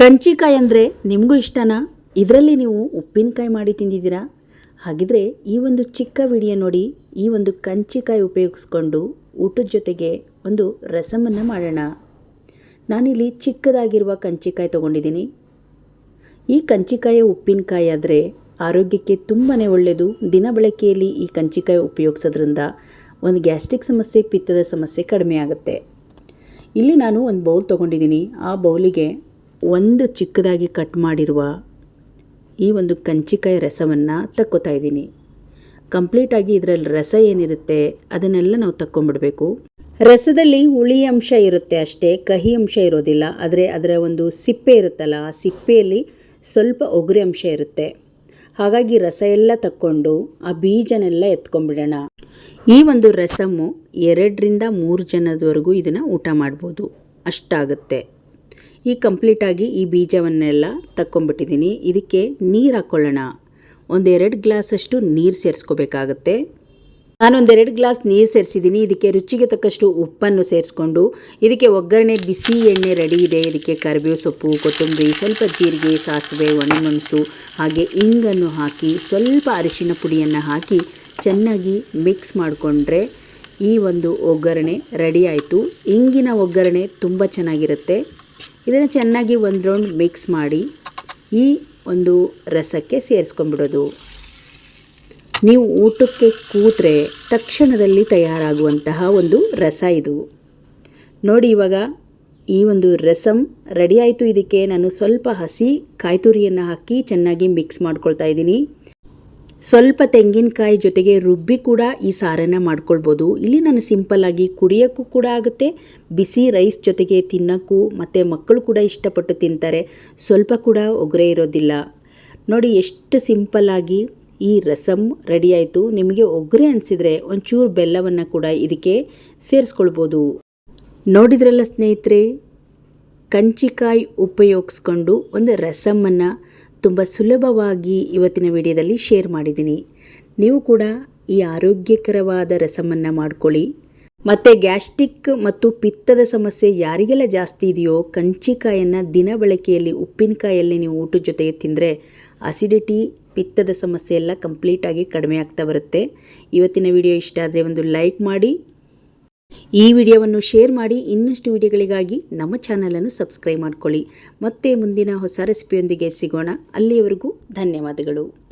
ಕಂಚಿಕಾಯಿ ಅಂದರೆ ನಿಮಗೂ ಇಷ್ಟನಾ? ಇದರಲ್ಲಿ ನೀವು ಉಪ್ಪಿನಕಾಯಿ ಮಾಡಿ ತಿಂದಿದ್ದೀರಾ? ಹಾಗಿದ್ರೆ ಈ ಒಂದು ಚಿಕ್ಕ ವಿಡಿಯೋ ನೋಡಿ, ಈ ಒಂದು ಕಂಚಿಕಾಯಿ ಉಪಯೋಗಿಸ್ಕೊಂಡು ಊಟದ ಜೊತೆಗೆ ಒಂದು ರಸಮನ್ನು ಮಾಡೋಣ. ನಾನಿಲ್ಲಿ ಚಿಕ್ಕದಾಗಿರುವ ಕಂಚಿಕಾಯಿ ತೊಗೊಂಡಿದ್ದೀನಿ. ಈ ಕಂಚಿಕಾಯಿ ಉಪ್ಪಿನಕಾಯಿ ಆದರೆ ಆರೋಗ್ಯಕ್ಕೆ ತುಂಬಾ ಒಳ್ಳೆಯದು ದಿನ ಬಳಕೆಯಲ್ಲಿ ಈ ಕಂಚಿಕಾಯಿ ಉಪಯೋಗಿಸೋದ್ರಿಂದ ಒಂದು ಗ್ಯಾಸ್ಟ್ರಿಕ್ ಸಮಸ್ಯೆ, ಪಿತ್ತದ ಸಮಸ್ಯೆ ಕಡಿಮೆ ಆಗುತ್ತೆ. ಇಲ್ಲಿ ನಾನು ಒಂದು ಬೌಲ್ ತೊಗೊಂಡಿದ್ದೀನಿ. ಆ ಬೌಲಿಗೆ ಒಂದು ಚಿಕ್ಕದಾಗಿ ಕಟ್ ಮಾಡಿರುವ ಈ ಒಂದು ಕಂಚಿಕಾಯಿ ರಸವನ್ನು ತಕ್ಕೋತಾ ಇದ್ದೀನಿ. ಕಂಪ್ಲೀಟಾಗಿ ಇದರಲ್ಲಿ ರಸ ಏನಿರುತ್ತೆ ಅದನ್ನೆಲ್ಲ ನಾವು ತಕ್ಕೊಂಬಿಡಬೇಕು ರಸದಲ್ಲಿ ಹುಳಿ ಅಂಶ ಇರುತ್ತೆ ಅಷ್ಟೇ, ಕಹಿ ಅಂಶ ಇರೋದಿಲ್ಲ. ಆದರೆ ಅದರ ಒಂದು ಸಿಪ್ಪೆ ಇರುತ್ತಲ್ಲ, ಆ ಸಿಪ್ಪೆಯಲ್ಲಿ ಸ್ವಲ್ಪ ಒಗರೆ ಅಂಶ ಇರುತ್ತೆ. ಹಾಗಾಗಿ ರಸ ಎಲ್ಲ ತಕ್ಕೊಂಡು ಆ ಬೀಜನೆಲ್ಲ ಎತ್ಕೊಂಡ್ಬಿಡೋಣ. ಈ ಒಂದು ರಸಮ್ಮು ಎರಡರಿಂದ ಮೂರು ಜನದವರೆಗೂ ಇದನ್ನು ಊಟ ಮಾಡ್ಬೋದು. ಅಷ್ಟಾಗುತ್ತೆ. ಈ ಕಂಪ್ಲೀಟಾಗಿ ಈ ಬೀಜವನ್ನೆಲ್ಲ ತಕ್ಕೊಂಬಿಟ್ಟಿದ್ದೀನಿ ಇದಕ್ಕೆ ನೀರು ಹಾಕ್ಕೊಳ್ಳೋಣ ಒಂದೆರಡು ಗ್ಲಾಸಷ್ಟು ನೀರು ಸೇರಿಸ್ಕೋಬೇಕಾಗತ್ತೆ. ನಾನೊಂದೆರಡು ಗ್ಲಾಸ್ ನೀರು ಸೇರಿಸಿದ್ದೀನಿ. ಇದಕ್ಕೆ ರುಚಿಗೆ ತಕ್ಕಷ್ಟು ಉಪ್ಪನ್ನು ಸೇರಿಸ್ಕೊಂಡು, ಇದಕ್ಕೆ ಒಗ್ಗರಣೆ ಬಿಸಿ ಎಣ್ಣೆ ರೆಡಿ ಇದೆ. ಇದಕ್ಕೆ ಕರಿಬೇವು ಸೊಪ್ಪು, ಕೊತ್ತಂಬರಿ, ಸ್ವಲ್ಪ ಜೀರಿಗೆ, ಸಾಸಿವೆ, ಒಣಮೆಣಸು, ಹಾಗೆ ಇಂಗನ್ನು ಹಾಕಿ, ಸ್ವಲ್ಪ ಅರಿಶಿನ ಪುಡಿಯನ್ನು ಹಾಕಿ ಚೆನ್ನಾಗಿ ಮಿಕ್ಸ್ ಮಾಡಿಕೊಂಡ್ರೆ ಈ ಒಂದು ಒಗ್ಗರಣೆ ರೆಡಿ ಆಯಿತು. ಇಂಗಿನ ಒಗ್ಗರಣೆ ತುಂಬ ಚೆನ್ನಾಗಿರುತ್ತೆ. ಇದನ್ನು ಚೆನ್ನಾಗಿ ಒಂದು ರೌಂಡ್ ಮಿಕ್ಸ್ ಮಾಡಿ ಈ ಒಂದು ರಸಕ್ಕೆ ಸೇರಿಸ್ಕೊಂಡ್ಬಿಡೋದು. ನೀವು ಊಟಕ್ಕೆ ಕೂತ್ರೆ ತಕ್ಷಣದಲ್ಲಿ ತಯಾರಾಗುವಂತಹ ಒಂದು ರಸ ಇದು. ನೋಡಿ ಇವಾಗ ಈ ಒಂದು ರಸಮ್ ರೆಡಿ ಆಯಿತು. ಇದಕ್ಕೆ ನಾನು ಸ್ವಲ್ಪ ಹಸಿ ಕಾಯಿ ತುರಿಯನ್ನು ಹಾಕಿ ಚೆನ್ನಾಗಿ ಮಿಕ್ಸ್ ಮಾಡ್ಕೊಳ್ತಾ ಇದ್ದೀನಿ. ಸ್ವಲ್ಪ ತೆಂಗಿನಕಾಯಿ ಜೊತೆಗೆ ರುಬ್ಬಿ ಕೂಡ ಈ ಸಾರನ್ನು ಮಾಡ್ಕೊಳ್ಬೋದು. ಇಲ್ಲಿ ನಾನು ಸಿಂಪಲ್ಲಾಗಿ ಕುಡಿಯೋಕ್ಕೂ ಕೂಡ ಆಗುತ್ತೆ, ಬಿಸಿ ರೈಸ್ ಜೊತೆಗೆ ತಿನ್ನೋಕ್ಕೂ ಮತ್ತು ಮಕ್ಕಳು ಕೂಡ ಇಷ್ಟಪಟ್ಟು ತಿಂತಾರೆ. ಸ್ವಲ್ಪ ಕೂಡ ಒಗರೆ ಇರೋದಿಲ್ಲ. ನೋಡಿ ಎಷ್ಟು ಸಿಂಪಲ್ಲಾಗಿ ಈ ರಸಮ್ ರೆಡಿ ಆಯಿತು. ನಿಮಗೆ ಒಗ್ಗರೆ ಅನಿಸಿದರೆ ಒಂಚೂರು ಬೆಲ್ಲವನ್ನು ಕೂಡ ಇದಕ್ಕೆ ಸೇರಿಸ್ಕೊಳ್ಬೋದು. ನೋಡಿದ್ರಲ್ಲ ಸ್ನೇಹಿತರೆ, ಕಂಚಿಕಾಯಿ ಉಪಯೋಗಿಸ್ಕೊಂಡು ಒಂದು ರಸಮನ್ನು ತುಂಬ ಸುಲಭವಾಗಿ ಇವತ್ತಿನ ವಿಡಿಯೋದಲ್ಲಿ ಶೇರ್ ಮಾಡಿದ್ದೀನಿ. ನೀವು ಕೂಡ ಈ ಆರೋಗ್ಯಕರವಾದ ರಸಮನ್ನು ಮಾಡ್ಕೊಳ್ಳಿ. ಮತ್ತು ಗ್ಯಾಸ್ಟ್ರಿಕ್ ಮತ್ತು ಪಿತ್ತದ ಸಮಸ್ಯೆ ಯಾರಿಗೆಲ್ಲ ಜಾಸ್ತಿ ಇದೆಯೋ ಕಂಚಿಕಾಯನ್ನು ದಿನ ಬಳಕೆಯಲ್ಲಿ ಉಪ್ಪಿನಕಾಯಲ್ಲಿ ನೀವು ಊಟದ ಜೊತೆಗೆ ತಿಂದರೆ ಅಸಿಡಿಟಿ ಪಿತ್ತದ ಸಮಸ್ಯೆ ಎಲ್ಲ ಕಂಪ್ಲೀಟಾಗಿ ಕಡಿಮೆ ಆಗ್ತಾ ಬರುತ್ತೆ. ಇವತ್ತಿನ ವಿಡಿಯೋ ಇಷ್ಟ ಆದರೆ ಒಂದು ಲೈಕ್ ಮಾಡಿ. ಈ ವಿಡಿಯೋವನ್ನು ಶೇರ್ ಮಾಡಿ ಇನ್ನಷ್ಟು ವಿಡಿಯೋಗಳಿಗಾಗಿ ನಮ್ಮ ಚಾನಲನ್ನು ಸಬ್ಸ್ಕ್ರೈಬ್ ಮಾಡಿಕೊಳ್ಳಿ. ಮತ್ತೆ ಮುಂದಿನ ಹೊಸ ರೆಸಿಪಿಯೊಂದಿಗೆ ಸಿಗೋಣ. ಅಲ್ಲಿಯವರೆಗೂ ಧನ್ಯವಾದಗಳು.